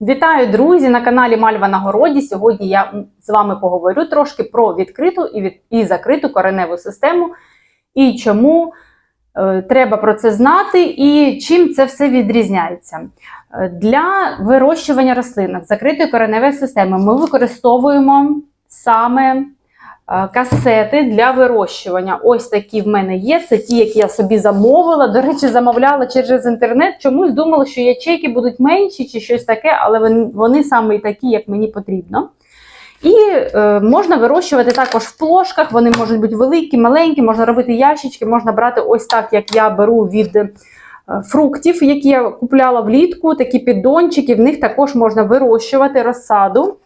Вітаю, друзі, на каналі Мальва на городі. Сьогодні я з вами поговорю трошки про відкриту і, від... і закриту кореневу систему і чому е, треба про це знати, і чим це все відрізняється. Е, Для вирощування рослинок закритої кореневої системи ми використовуємо саме касети для вирощування. Ось такі в мене є. Це ті, які я собі замовила. До речі, замовляла через інтернет. Чомусь думала, що ячейки будуть менші чи щось таке, але вони, саме такі, як мені потрібно. І е, можна вирощувати також в плошках. Вони можуть бути великі, маленькі, можна робити ящички, можна брати ось так, як я беру від е, фруктів, які я купляла влітку, такі піддончики. В них також можна вирощувати розсаду.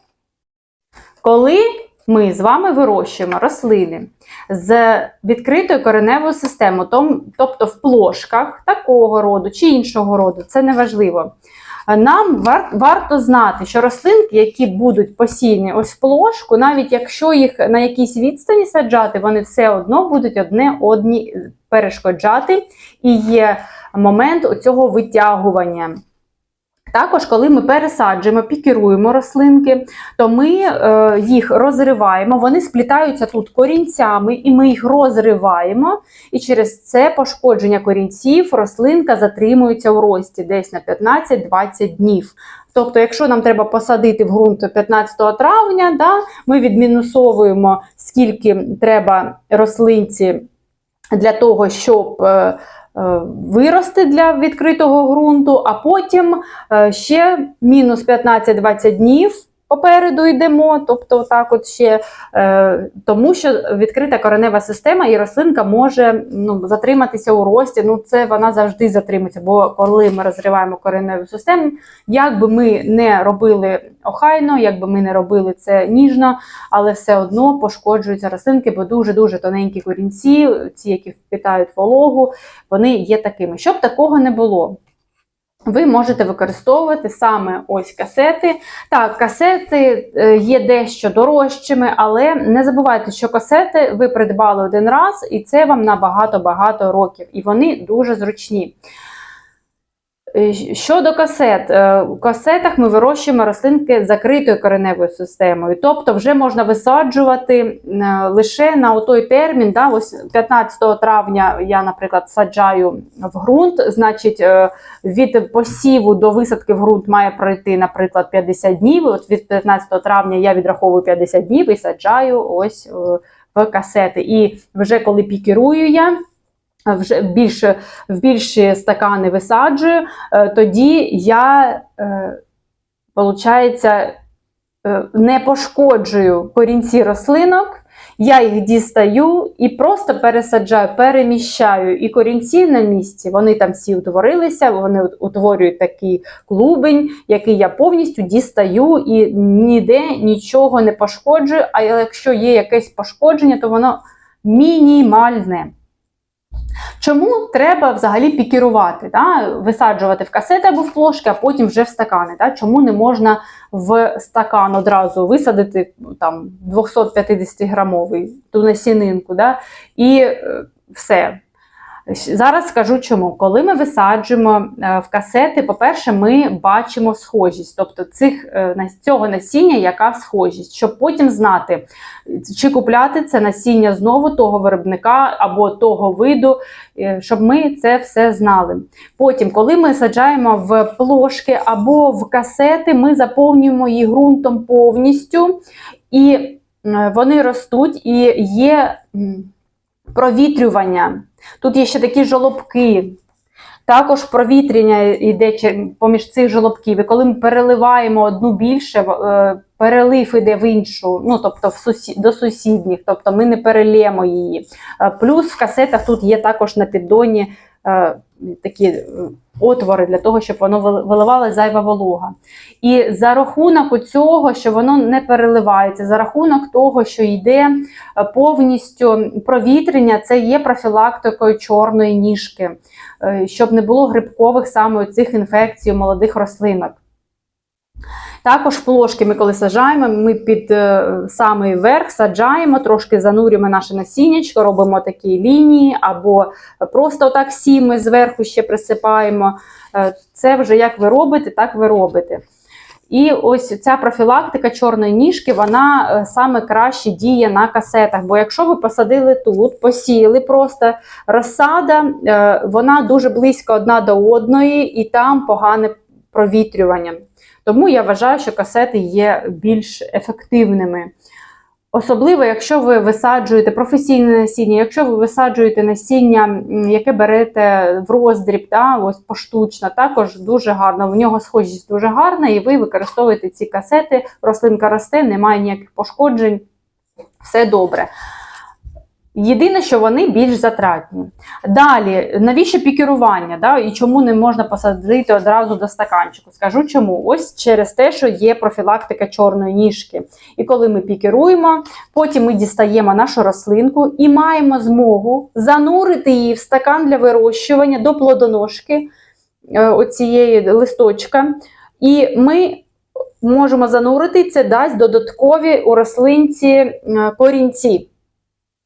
Коли ми з вами вирощуємо рослини з відкритою кореневою системою, тобто в плошках такого роду чи іншого роду, це не важливо. Нам вар- варто знати, що рослинки, які будуть посіяні ось в плошку, навіть якщо їх на якійсь відстані саджати, вони все одно будуть одне одні перешкоджати, і є момент цього витягування. Також, коли ми пересаджуємо, пікіруємо рослинки, то ми е, їх розриваємо, вони сплітаються тут корінцями, і ми їх розриваємо. І через це пошкодження корінців рослинка затримується у рості десь на 15-20 днів. Тобто, якщо нам треба посадити в ґрунт 15 травня, да, ми відмінусовуємо, скільки треба рослинці для того, щоб. е, Вирости для відкритого ґрунту, а потім е, ще мінус 15-20 днів попереду йдемо, тобто так от ще, е, тому що відкрита коренева система і рослинка може ну, затриматися у рості. Ну, це вона завжди затримається, бо коли ми розриваємо кореневу систему, як би ми не робили охайно, як би ми не робили це ніжно, але все одно пошкоджуються рослинки, бо дуже-дуже тоненькі корінці, ці, які впитають вологу, вони є такими. Щоб такого не було. Ви можете використовувати саме ось касети. Так, касети е, є дещо дорожчими, але не забувайте, що касети ви придбали один раз, і це вам на багато-багато років, і вони дуже зручні. Е, Щодо касет, е, у касетах ми вирощуємо рослинки закритою кореневою системою, тобто вже можна висаджувати е, лише на той термін. Да, ось 15 травня я, наприклад, саджаю в ґрунт, значить, від посіву до висадки в ґрунт має пройти, наприклад, 50 днів. От від 15 травня я відраховую 50 днів і саджаю ось в касети. І вже коли пікірую я. Вже більше в більші стакани висаджую, е, тоді я, е, виходить, е, не пошкоджую корінці рослинок, я їх дістаю і просто пересаджаю, переміщаю. І корінці на місці, вони там всі утворилися, вони утворюють такий клубень, який я повністю дістаю і ніде нічого не пошкоджую. А якщо є якесь пошкодження, то воно мінімальне. Чому треба взагалі пікірувати, да? висаджувати в касети або в плошки, а потім вже в стакани? Да? Чому не можна в стакан одразу висадити там 250 грамовий ту насінинку, да? і е, все. Зараз скажу чому. Коли ми висаджуємо е, в касети, по-перше, ми бачимо схожість, тобто цих, е, цього насіння, яка схожість, щоб потім знати, чи купляти це насіння знову того виробника або того виду, е, щоб ми це все знали. Потім, коли ми саджаємо в плошки або в касети, ми заповнюємо їх ґрунтом повністю, і вони ростуть, і є провітрювання. Тут є ще такі жолобки. Також провітряння йде поміж цих жолобків. І коли ми переливаємо одну більше, е, перелив іде в іншу, ну тобто в сусі... до сусідніх, тобто ми не перелємо її. Е, Плюс в касетах тут є також на піддоні такі е, отвори для того, щоб воно виливало зайва волога. І за рахунок цього, що воно не переливається, за рахунок того, що йде е, повністю провітрення, це є профілактикою чорної ніжки, е, щоб не було грибкових саме цих інфекцій у молодих рослинок. Також плошки ми коли саджаємо, ми під е, самий верх саджаємо, трошки занурюємо наше насіннячко, робимо такі лінії, або просто отак сіми зверху ще присипаємо. Е, Це вже як ви робите, так ви робите. І ось ця профілактика чорної ніжки, вона е, саме краще діє на касетах. Бо якщо ви посадили тут, посіяли просто розсада, вона дуже близько одна до одної, і там погане провітрювання. Тому я вважаю, що касети є більш ефективними. Особливо, якщо ви висаджуєте професійне насіння, якщо ви висаджуєте насіння, яке берете в роздріб, да, ось поштучно, також дуже гарно. В нього схожість дуже гарна, і ви використовуєте ці касети, рослинка росте, немає ніяких пошкоджень, все добре. Єдине, що вони більш затратні. Далі, навіщо пікерування? Да? І чому не можна посадити одразу до стаканчику? Скажу чому. Ось через те, що є профілактика чорної ніжки. І коли ми пікеруємо, потім ми дістаємо нашу рослинку і маємо змогу занурити її в стакан для вирощування до плодоножки е, оцієї листочка. І ми можемо занурити, це дасть додаткові у рослинці е, корінці.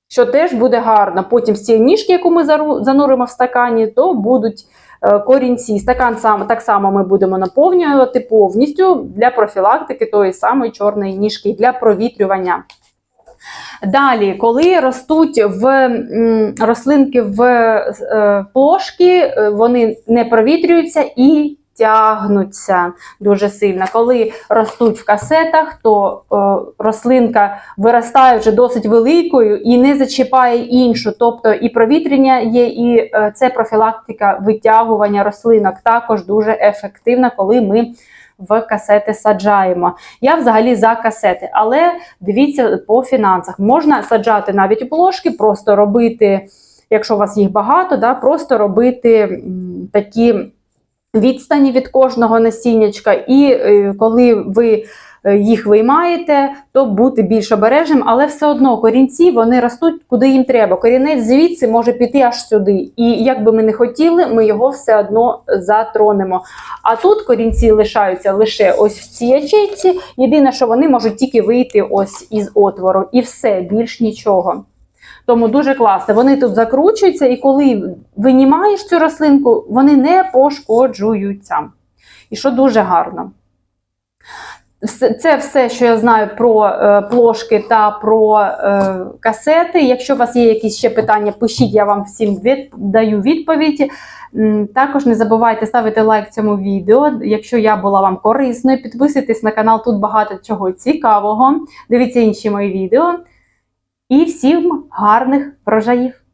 Що теж буде гарно. Потім з цієї ніжки, яку ми зануримо в стакані, то будуть е, корінці. Стакан сам, так само ми будемо наповнювати повністю для профілактики тої самої чорної ніжки, для провітрювання. Далі, коли ростуть в рослинки в е, плошки, е, вони не провітрюються і тягнуться дуже сильно. Коли ростуть в касетах, то е, рослинка виростає вже досить великою і не зачіпає іншу. Тобто і провітряння є, і е, це профілактика витягування рослинок також дуже ефективна, коли ми в касети саджаємо. Я взагалі за касети, але дивіться по фінансах. Можна саджати навіть у плошки, просто робити, якщо у вас їх багато, да, просто робити такі відстані від кожного насіннячка, і е, коли ви е, їх виймаєте, то бути більш обережним, але все одно корінці вони ростуть куди їм треба. Корінець звідси може піти аж сюди. І як би ми не хотіли, ми його все одно затронемо. А тут корінці лишаються лише ось в цій ячейці. Єдине, що вони можуть тільки вийти ось із отвору, і все, більш нічого. Тому дуже класно. Вони тут закручуються, і коли винімаєш цю рослинку, вони не пошкоджуються. І що дуже гарно. Це все, що я знаю про е, плошки та про е, касети. Якщо у вас є якісь ще питання, пишіть, я вам всім даю відповідь. М, Також не забувайте ставити лайк цьому відео. Якщо я була вам корисною, підписуйтесь на канал, тут багато чого цікавого. Дивіться інші мої відео. І всім гарних врожаїв!